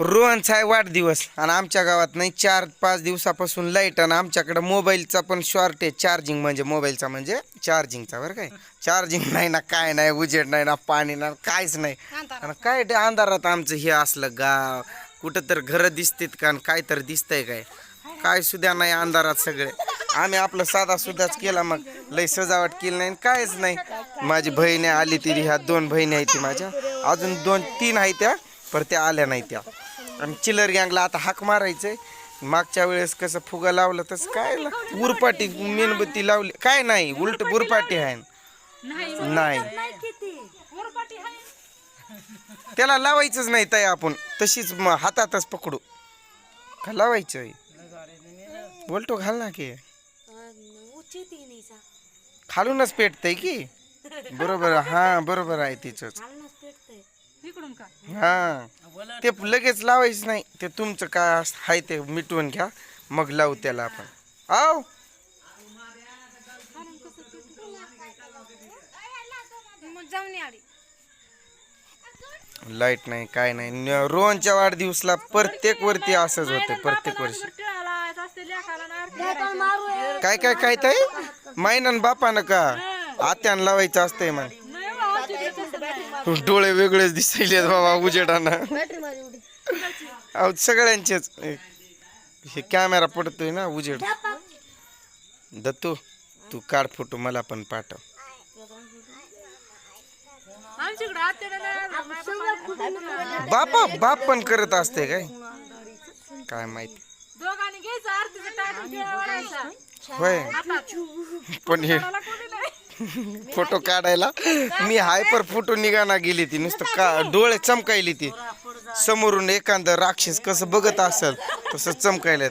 रोहनचा आहे वाढदिवस. आणि आमच्या गावात नाही चार पाच दिवसापासून लाइट आणि आमच्याकडं मोबाईलचा पण शॉर्टेज चार्जिंग म्हणजे मोबाईलचा म्हणजे चार्जिंगचा बरं काय. चार्जिंग नाही ना काय नाही उजेड नाही ना पाणी ना काहीच नाही. आणि काय ते अंधारात आमचं हे असलं गाव कुठं तर घरं दिसतात का आणि काय तर दिसतंय काय? काय सुद्धा नाही अंधारात सगळे. आम्ही आपलं साधा सुद्धाच केला मग. लई सजावट केली नाही आणि कायच नाही. माझी बहीण आली ती ह्या दोन बहिणी आहेत ती माझ्या. अजून दोन तीन आहेत त्या पर त्या आल्या नाही त्या. आणि चिलर गँगला आता हाक मारायचंय. मागच्या वेळेस कसं फुगा लावलं तसं काय ला- उरपाटी मेणबत्ती लावली. काय नाही उलट उरपाटी आहे. नाही त्याला लावायचंच नाही ताई आपण. तशीच हातातच पकडू. का लावायचं बोलतो घाल ना की. खालूनच पेटतंय की? बरोबर हा बरोबर आहे तिचंच. इकडून का? हा. ते लगेच लावायचं नाही. ते तुमचं काय आहे ते मिटवून घ्या. मग लावू त्याला आपण. आव. मग जाऊन आली लाइट नाही काय नाही. न- रोहनच्या वाढदिवसला प्रत्येक वरती असंच होतं. प्रत्येक वर्षी. काय काय काय ताई? मायनन बापानं का? आत्यानं लावायचं असतंय मग डोळे वेगळेच दिसायले बाबा उजेडानं. अहो सगळ्यांचेच. हे कॅमेरा पडतोय ना उजेड. दत्तू तू काढ फोटो मला पण पाठव. बापा बाप पण करत असते काय? काय माहिती. होय. पण हे फोटो काढायला. मी हायपर फोटो निघाना गेली ती. नुसतं का डोळे चमकायली ती. समोरून एखादं राक्षस कसं बघत असेल तसं चमकायलेत.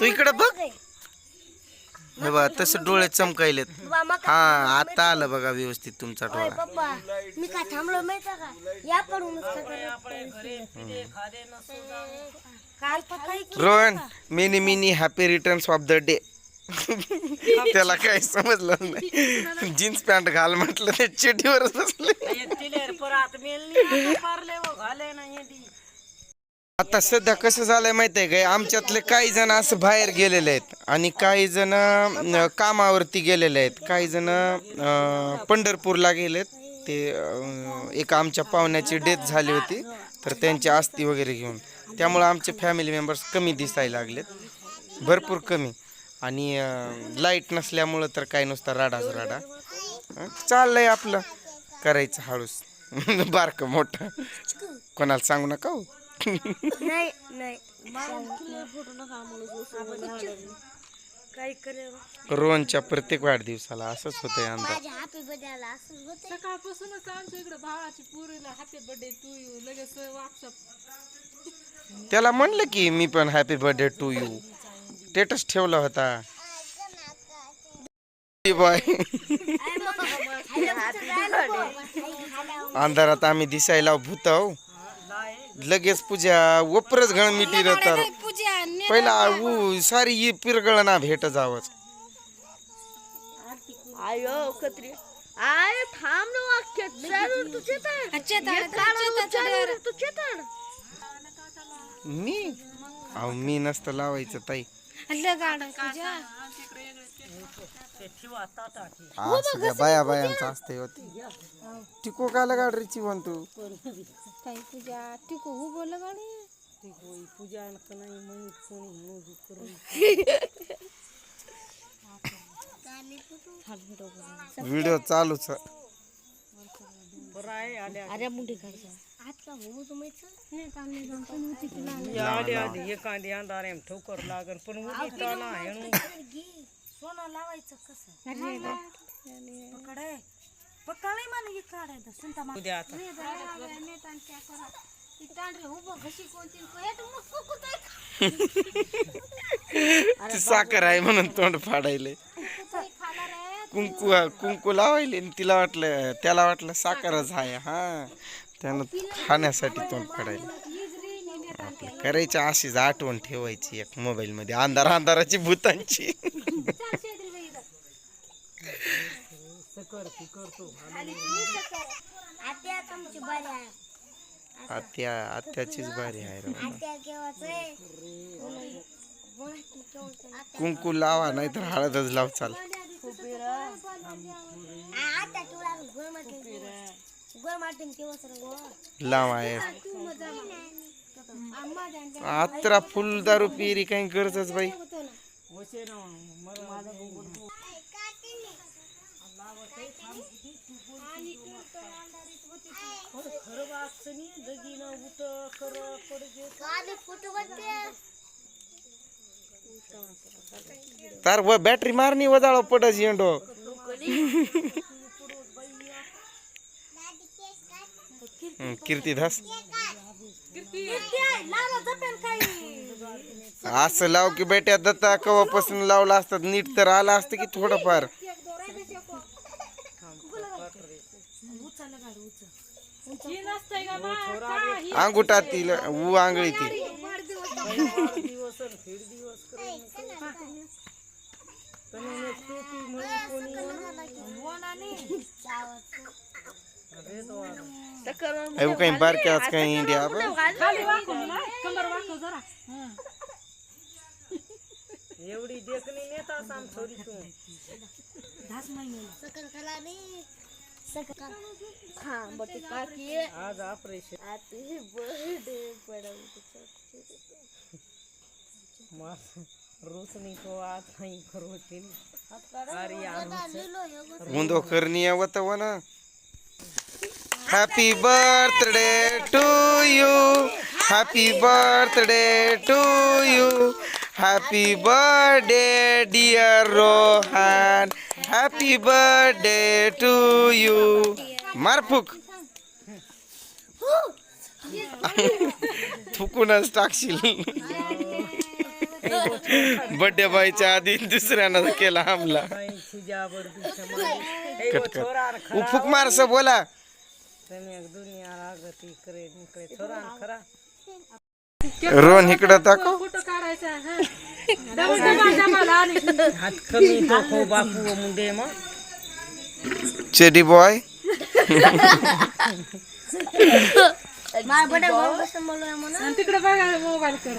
तू इकडे बघ. हे बघा तसं डोळे चमकायलेत. हा आता आलं बघा व्यवस्थित तुमचा डोळा. पप्पा मी काय थांबलो माहिती का? या काल Rohan many many happy returns of the day त्याला काही समजलं नाही. जीन्स पॅन्ट घाल म्हटलं ते चिठीवरच बसले. आता सध्या कसं झालंय माहिती आहे काय? आमच्यातले काही जण असं बाहेर गेलेले आहेत आणि काही जण कामावरती गेलेले आहेत. काही जण पंढरपूरला गेलेत. ते एक आमच्या पाहुण्याची डेथ झाली होती तर त्यांची आस्ती वगैरे घेऊन. त्यामुळं आमचे फॅमिली मेंबर्स कमी दिसायला लागलेत. भरपूर कमी. आणि लाइट नसल्यामुळं तर काय नुसता राडाच राडा. चाललंय आपलं. करायचं हळूच. बारकं मोठं. कोणाला सांगू नका हो. रोहनच्या प्रत्येक वाढदिवसाला असंच होतंय अंदाज. सकाळपासूनच आमच्या इकडे भावाची पुरीला हॅपी बर्थडे तू यू लगेच त्याला म्हणलं की मी पण happy birthday to you status ठेवला होता. बॉय अंधारात आम्ही दिसायला भूत लगेच पूजा वपरच घण मिटी तर पूजा पहिला ऊ सारी ही पिरगळ ना भेट जावच. आयो कत्री आय थांब ना वाक्य चढ तू चेतन तू चेतन मी? अहो मी नसतं लावायचं ताई. गार्डन पूजा हा सगळ्या बाया बायांचं असते होती टिको गाडरीची म्हणतो काही पूजा टिकू उभं गाडी व्हिडिओ चालूच. आहे. अरे मुंडी खायचा हो पण उभी ना. हेणू सोनं लावायचं कसं? पकडे. पकडे मला काढायचं. सुनता मा उद्या आता. ती साखर आहे म्हणून तोंड फाडायले. कुंकू कुंकू लावायले आणि तिला वाटलं त्याला वाटलं साखरच आहे हा. त्यानं खाण्यासाठी तोंड काढायला. आपलं करायची अशीच आठवण ठेवायची एक मोबाईल मध्ये अंधार अंधाराची भूतांची. आत्या आत्याचीच भारी आहे कुंकू लावा नाहीतर हळदच लाव चाल. लाव आहे. आत्रा फुल दारू पिरी काही गरजच बाई. तार व बॅटरी मारणी वजाळ पडच येंडो. कीर्ती धास असं लाव की बेट्या दत्ता कवापासून लावला असतात. नीट तर आला असतं की थोडंफार. ही? अंगुठातील ऊ आंगळी ती. अरे तो. अहो काही बारक्या आज काही इंडिया आपण खाली वाकून ना कंबर वाकव जरा। हं. एवढी देखणी नेता साम थोडी तू। हाँ बटे काकी है आज ऑपरेशन आती बर्थडे पड़ा रोशनी को आज नाही करो तीन अरे आमचं उंदो करणी वत one happy birthday to you happy birthday to you happy birthday dear Rohan happy birthday to you मारफुक. थुकूनच टाकशील. बर्थडे बायच्या आधी दुसऱ्यानं केला हमला. कट कर. छोरा उ फुक मार असं बोला. एक दुनिया करे निकडे खरा इकडं दाखव फोटो काढायचा हं. डबल डबल डबल आली हात कमी तो खो बापू मुंडे मग. चेडी बॉय? कसं तिकडे बघा मोबाईल कर.